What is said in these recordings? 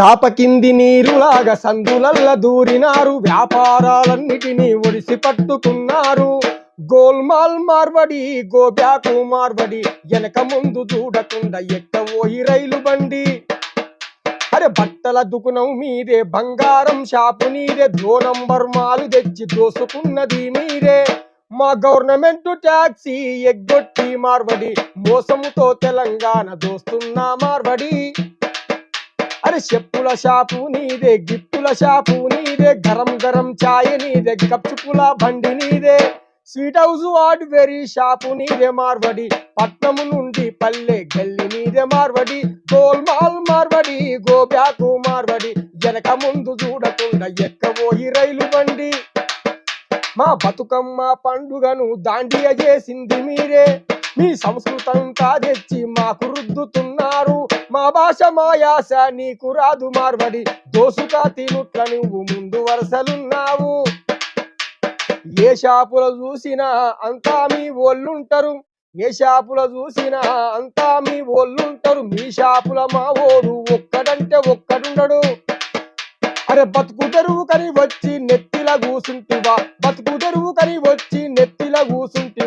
చాప కింది నీరులాగా సందులల్ల దూరినారు. వ్యాపారాలన్నిటినీ ఒడిసి పట్టుకున్నారు. గోల్మాల్ మార్వడి గోబ్యాకు మార్వడి వెనక ముందు చూడకుండా ఎక్కవోయి రైలు బండి. అరే బట్టల దుకుణం మీదే బంగారం షాపు నీదే దో నంబర్ మాలు తెచ్చి దోసుకున్నది మీరే మా గవర్నమెంట్ ట్యాక్సీ ఎగ్గొట్టి మార్వడి మోసముతో తెలంగాణ దోస్తున్నా మార్వడి. అరే చెప్పుల షాపు నీదే గిఫ్టుల షాపు నీదే గరం గరం ఛాయ్ నీదే గప్చుపుల బండి నీదే. స్వీట్ హౌస్ వాట్ వెరీ షాపు నీదే మార్వడి పట్నము నుండి పల్లె గల్లి నీదే మార్వడి గోల్మాల్ మార్వడి గోబ్యాకు మార్వడి వెనక ముందు చూడకుండా ఎక్కబోయి రైలు బండి. మా బతుకమ్మ పండుగను దాండియ చేసింది మీరే. మీ సంస్కృతం తెచ్చి మాకు రుద్దుతున్నారు. మా భాష మా యాస నీకు రాదు మార్వడి. దోసుగా తినుట్ల నువ్వు ముందు వరుసలున్నావు. ఏ షాపుల చూసినా అంతా మీ ఒళ్ళుంటారు ఏ షాపుల చూసినా అంతా మీ ఒళ్ళుంటారు మీ షాపుల మా ఓడు ఒక్కడంటే ఒక్కడుండడు. అరే బతుకు తెరువు కని వచ్చి నెత్తిలా కూసుంటివా. బతుకు తెరువు కని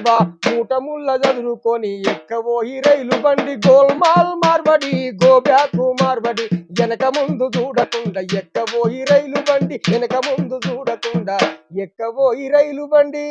కూసుంటివా మూట ముళ్ళ చదువుకొని ఎక్కబోయి రైలు బండి. గోల్మాల్ మార్బడి గోబ్యాకు మార్బడి వెనక ముందు చూడకుండా ఎక్కబోయి రైలు బండి. వెనక ముందు చూడకుండా ఎక్కబోయి రైలు బండి.